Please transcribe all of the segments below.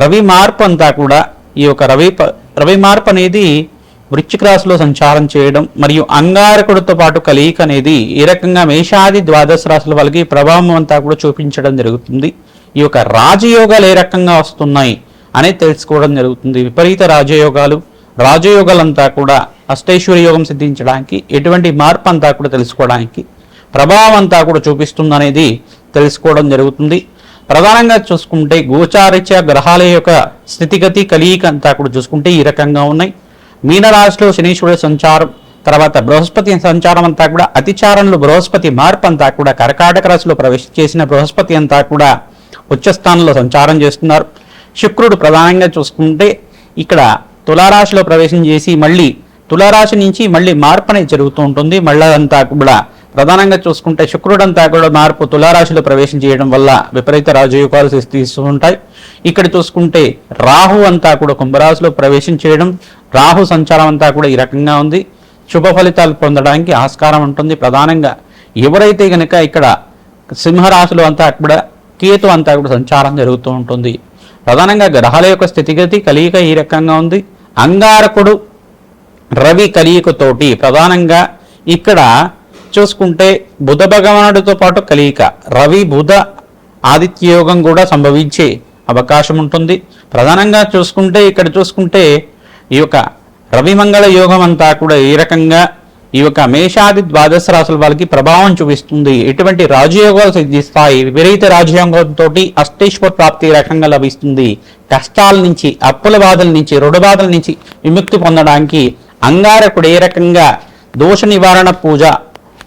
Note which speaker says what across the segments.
Speaker 1: రవి మార్పు అంతా కూడా ఈ యొక్క రవి రవి మార్పు అనేది వృశ్చిక రాశిలో సంచారం చేయడం మరియు అంగారకుడితో పాటు కలయిక అనేది ఈ రకంగా మేషాది ద్వాదశ రాశుల వాళ్ళకి ప్రభావం అంతా కూడా చూపించడం జరుగుతుంది. ఈ యొక్క రాజయోగాలు ఏ రకంగా వస్తున్నాయి అనేది తెలుసుకోవడం జరుగుతుంది. విపరీత రాజయోగాలు రాజయోగాలంతా కూడా అష్టైశ్వర్య యోగం సిద్ధించడానికి ఎటువంటి మార్పు అంతా కూడా తెలుసుకోవడానికి ప్రభావం అంతా కూడా చూపిస్తుంది అనేది తెలుసుకోవడం జరుగుతుంది. ప్రధానంగా చూసుకుంటే గోచారిత్య గ్రహాల యొక్క స్థితిగతి కలియిక అంతా కూడా చూసుకుంటే ఈ రకంగా ఉన్నాయి. మీనరాశిలో శనీశ్వరుడు సంచారం తర్వాత బృహస్పతి సంచారం అంతా కూడా అతిచారంలో బృహస్పతి మార్పు అంతా కూడా కర్కాటక రాశిలో ప్రవేశ చేసిన బృహస్పతి అంతా కూడా ఉచ్చస్థానంలో సంచారం చేస్తున్నారు. శుక్రుడు ప్రధానంగా చూసుకుంటే ఇక్కడ తులారాశిలో ప్రవేశం చేసి మళ్ళీ తులారాశి నుంచి మళ్ళీ మార్పు అనేది జరుగుతూ ఉంటుంది. మళ్ళీ అంతా కూడా ప్రధానంగా చూసుకుంటే శుక్రుడంతా కూడా మార్పు తులారాశిలో ప్రవేశం చేయడం వల్ల విపరీత రాజయోగాలు తీస్తూ ఉంటాయి ఇక్కడ చూసుకుంటే రాహు అంతా కూడా కుంభరాశిలో ప్రవేశం చేయడం రాహు సంచారం అంతా కూడా ఈ రకంగా ఉంది. శుభ ఫలితాలు పొందడానికి ఆస్కారం ఉంటుంది. ప్రధానంగా ఎవరైతే కనుక ఇక్కడ సింహరాశిలో అంతా కూడా కేతు అంతా కూడా సంచారం జరుగుతూ ఉంటుంది. ప్రధానంగా గ్రహాల యొక్క స్థితిగతి కలియిక ఈ రకంగా ఉంది. అంగారకుడు రవి కలియికతోటి ప్రధానంగా ఇక్కడ చూసుకుంటే బుధ భగవానుడితో పాటు కలియిక. రవి బుధ ఆదిత్య యోగం కూడా సంభవించే అవకాశం ఉంటుంది. ప్రధానంగా చూసుకుంటే ఇక్కడ చూసుకుంటే ఈ యొక్క రవిమంగళ యోగం అంతా కూడా ఏ రకంగా ఈ యొక్క మేషాది ద్వాదశ రాశుల వాళ్ళకి ప్రభావం చూపిస్తుంది. ఎటువంటి రాజయోగాలు సిద్ధిస్తాయి? విపరీత రాజయోగంతో అష్టేశ్వర ప్రాప్తి రకంగా లభిస్తుంది. కష్టాల నుంచి అప్పుల బాధల నుంచి రుణ బాధల నుంచి విముక్తి పొందడానికి అంగారకుడు ఏ రకంగా దోష నివారణ పూజ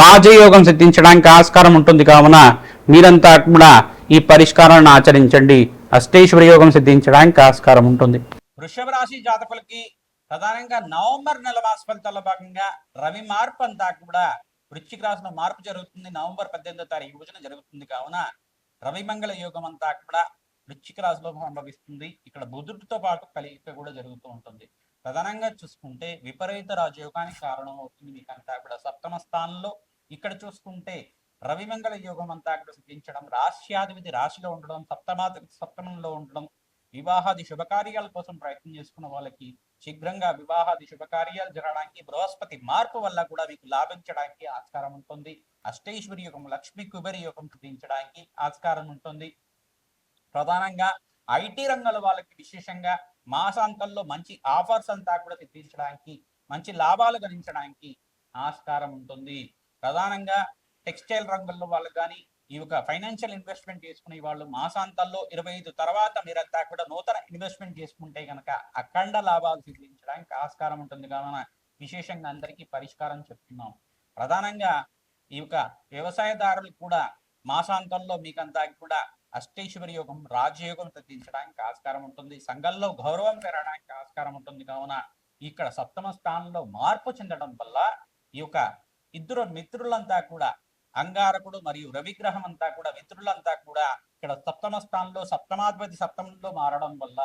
Speaker 1: రాజయోగం సిద్ధించడానికి ఆస్కారం ఉంటుంది కావున మీరంతా కూడా ఈ పరిష్కారాన్ని ఆచరించండి. అష్టేశ్వర యోగం సిద్ధించడానికి ఆస్కారం ఉంటుంది.
Speaker 2: వృషభ రాశి జాతకులకి ప్రధానంగా నవంబర్ నెల మాస ఫలితాల్లో భాగంగా రవి మార్పు అంతా కూడా వృశ్చిక రాశిలో మార్పు జరుగుతుంది. నవంబర్ పద్దెనిమిదో తారీఖు రోజున జరుగుతుంది కావున రవిమంగళ యోగం అంతా కూడా వృశ్చిక రాశిలో సంభవిస్తుంది ఇక్కడ బుధుడితో పాటు కలియిక కూడా జరుగుతూ ఉంటుంది. ప్రధానంగా చూసుకుంటే విపరీత రాజయోగానికి కారణం అవుతుంది మీకు అంతా కూడా సప్తమ స్థానంలో ఇక్కడ చూసుకుంటే రవిమంగళ యోగం అంతా కూడా సిద్ధించడం రాశ్యాధిపతి రాశిలో ఉండడం సప్తమా సప్తమంలో ఉండడం వివాహాది శుభకార్యాల కోసం ప్రయత్నం చేసుకున్న వాళ్ళకి శీఘ్రంగా వివాహాది శుభకార్యాలు జరగడానికి బృహస్పతి మార్పు వల్ల కూడా మీకు లాభించడానికి ఆస్కారం ఉంటుంది. అష్టైశ్వరి యోగం లక్ష్మీ కుబేరి యోగం సిద్ధించడానికి ఆస్కారం ఉంటుంది. ప్రధానంగా ఐటీ రంగాల వాళ్ళకి విశేషంగా మాసాంతంలో మంచి ఆఫర్స్ అంతా కూడా తెప్పించడానికి మంచి లాభాలు గణించడానికి ఆస్కారం ఉంటుంది. ప్రధానంగా టెక్స్టైల్ రంగంలో వాళ్ళకి కానీ ఈ యొక్క ఫైనాన్షియల్ ఇన్వెస్ట్మెంట్ చేసుకునే వాళ్ళు మాసాంతాల్లో ఇరవై ఐదు తర్వాత మీరంతా కూడా నూతన ఇన్వెస్ట్మెంట్ చేసుకుంటే కనుక అఖండ లాభాలు సిద్ధించడానికి ఆస్కారం ఉంటుంది. కావున విశేషంగా అందరికీ పరిష్కారం చెప్తున్నాం. ప్రధానంగా ఈ యొక్క వ్యవసాయదారులు కూడా మాసాంతంలో మీకంతా కూడా అష్టైశ్వరి యోగం రాజయోగం తగ్గించడానికి ఆస్కారం ఉంటుంది. సంఘంలో గౌరవం పెరగడానికి ఆస్కారం ఉంటుంది. కావున ఇక్కడ సప్తమ స్థానంలో మార్పు చెందడం వల్ల ఈ యొక్క ఇద్దరు మిత్రులంతా కూడా అంగారకుడు మరియు రవిగ్రహం అంతా కూడా మిత్రులంతా కూడా ఇక్కడ సప్తమ స్థానంలో సప్తమాధిపతి సప్తమంలో మారడం వల్ల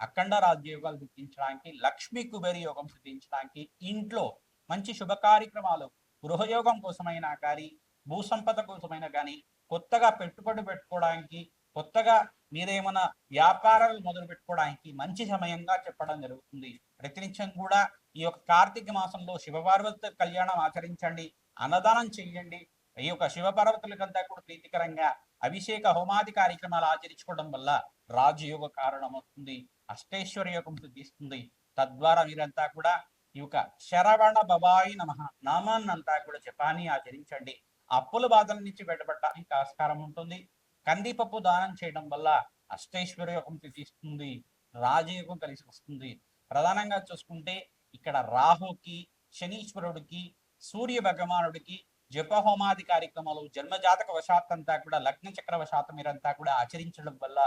Speaker 2: అఖండ రాజ్యయోగాలు సిద్ధించడానికి లక్ష్మీ కుబేరి యోగం సిద్ధించడానికి ఇంట్లో మంచి శుభ కార్యక్రమాలు గృహయోగం కోసమైనా కానీ భూ సంపద కోసమైనా కానీ కొత్తగా పెట్టుబడి పెట్టుకోవడానికి కొత్తగా మీరేమైనా వ్యాపారాలు మొదలు పెట్టుకోవడానికి మంచి సమయంగా చెప్పడం జరుగుతుంది. ప్రతినిత్యం కూడా ఈ యొక్క కార్తీక మాసంలో శివపార్వతి కళ్యాణం ఆచరించండి అన్నదానం చెయ్యండి. ఈ యొక్క శివపార్వతులకంతా కూడా ప్రీతికరంగా అభిషేక హోమాది కార్యక్రమాలు ఆచరించుకోవడం వల్ల రాజయోగ కారణం అవుతుంది అష్టేశ్వర యోగం సిద్ధిస్తుంది. తద్వారా మీరంతా కూడా ఈ యొక్క శరవణ బబాయి నమ నామాన్నంతా కూడా జపాన్ని ఆచరించండి. అప్పుల బాధల నుంచి బయటపడడానికి ఆస్కారం ఉంటుంది. కందిపప్పు దానం చేయడం వల్ల అష్టైశ్వర్య యోగం సిద్ధిస్తుంది రాజయోగం కలిసి వస్తుంది. ప్రధానంగా చూసుకుంటే ఇక్కడ రాహుకి శనీశ్వరుడికి సూర్య భగవానుడికి జపహోమాది కార్యక్రమాలు జన్మజాతక వశాత్తంతా కూడా లగ్న చక్ర వశాతం మీరంతా కూడా ఆచరించడం వల్ల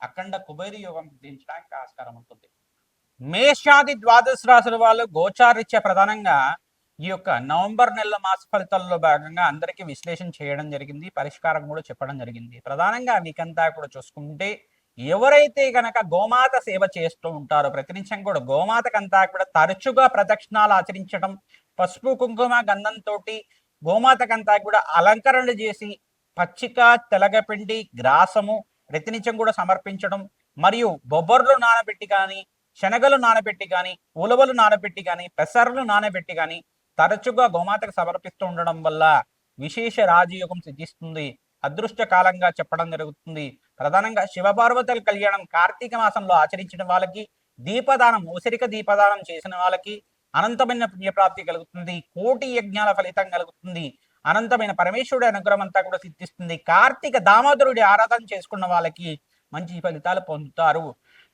Speaker 2: అఖండ కుబేరి యోగం దించడానికి ఆస్కారం ఉంటుంది. మేషాది ద్వాదశ రాశుల వాళ్ళు గోచారిత్య ప్రధానంగా ఈ యొక్క నవంబర్ నెల మాస ఫలితాల్లో భాగంగా అందరికీ విశ్లేషణ చేయడం జరిగింది పరిష్కారం కూడా చెప్పడం జరిగింది. ప్రధానంగా మీకంతా కూడా చూసుకుంటే ఎవరైతే గనక గోమాత సేవ చేస్తూ ఉంటారో ప్రతినిత్యం కూడా గోమాతకంతా కూడా తరచుగా ప్రదక్షిణాలు ఆచరించడం పసుపు కుంకుమ గంధంతో గోమాతకంతా కూడా అలంకరణ చేసి పచ్చిక తెలగపిండి గ్రాసము ప్రతినిత్యం కూడా సమర్పించడం మరియు బొబ్బర్లు నానబెట్టి కానీ శనగలు నానబెట్టి కానీ ఉలవలు నానబెట్టి కానీ పెసర్లు నానబెట్టి కానీ తరచుగా గోమాతకు సమర్పిస్తూ ఉండడం వల్ల విశేష రాజయోగం సిద్ధిస్తుంది. అదృష్ట కాలంగా చెప్పడం జరుగుతుంది. ప్రధానంగా శివపార్వతుల కళ్యాణం కార్తీక మాసంలో ఆచరించిన వాళ్ళకి దీపదానం ఉసిరిక దీపదానం చేసిన వాళ్ళకి అనంతమైన పుణ్యప్రాప్తి కలుగుతుంది. కోటి యజ్ఞాల ఫలితం కలుగుతుంది. అనంతమైన పరమేశ్వరుడి అనుగ్రహం అంతా కూడా సిద్ధిస్తుంది. కార్తీక దామోదరుడి ఆరాధన చేసుకున్న వాళ్ళకి మంచి ఫలితాలు పొందుతారు.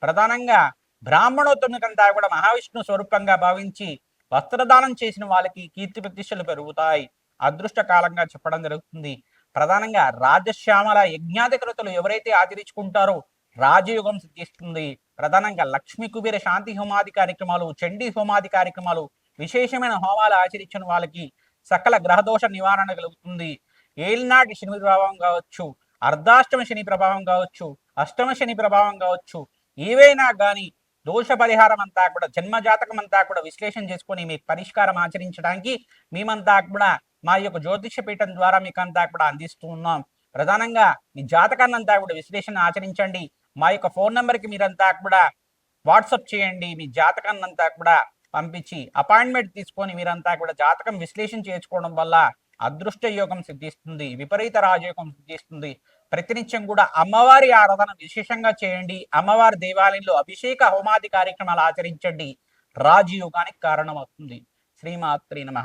Speaker 2: ప్రధానంగా బ్రాహ్మణోత్తమునికంతా కూడా మహావిష్ణు స్వరూపంగా భావించి వస్త్రదానం చేసిన వాళ్ళకి కీర్తి ప్రతిష్టలు పెరుగుతాయి. అదృష్ట కాలంగా చెప్పడం జరుగుతుంది. ప్రధానంగా రాజశ్యామల యజ్ఞాధికృతులు ఎవరైతే ఆచరించుకుంటారో రాజయోగం సిద్ధిస్తుంది. ప్రధానంగా లక్ష్మీ కుబేర శాంతి హోమాది కార్యక్రమాలు చండీ హోమాది కార్యక్రమాలు విశేషమైన హోమాలు ఆచరించిన వాళ్ళకి సకల గ్రహదోష నివారణ కలుగుతుంది. ఏలినాటి శని ప్రభావం కావచ్చు అర్ధాష్టమ శని ప్రభావం కావచ్చు అష్టమ శని ప్రభావం కావచ్చు ఏవైనా కానీ దోష పరిహారం అంతా కూడా జన్మజాతకం అంతా కూడా విశ్లేషణ చేసుకొని మీ పరిష్కారం ఆచరించడానికి మేమంతా కూడా మా యొక్క జ్యోతిష పీఠం ద్వారా మీకు అంతా కూడా అందిస్తూ ఉన్నాం. ప్రధానంగా మీ జాతకాన్ని అంతా కూడా విశ్లేషణ ఆచరించండి. మా యొక్క ఫోన్ నెంబర్కి మీరంతా కూడా వాట్సప్ చేయండి. మీ జాతకాన్ని అంతా కూడా పంపించి అపాయింట్మెంట్ తీసుకొని మీరంతా కూడా జాతకం విశ్లేషణ చేసుకోవడం వల్ల అదృష్ట యోగం సిద్ధిస్తుంది విపరీత రాజయోగం సిద్ధిస్తుంది. ప్రతినిత్యం కూడా అమ్మవారి ఆరాధన విశేషంగా చేయండి. అమ్మవారి దేవాలయంలో అభిషేక హోమాది కార్యక్రమాలు ఆచరించండి. రాజయోగానికి కారణమవుతుంది. శ్రీమాత్రి నమ.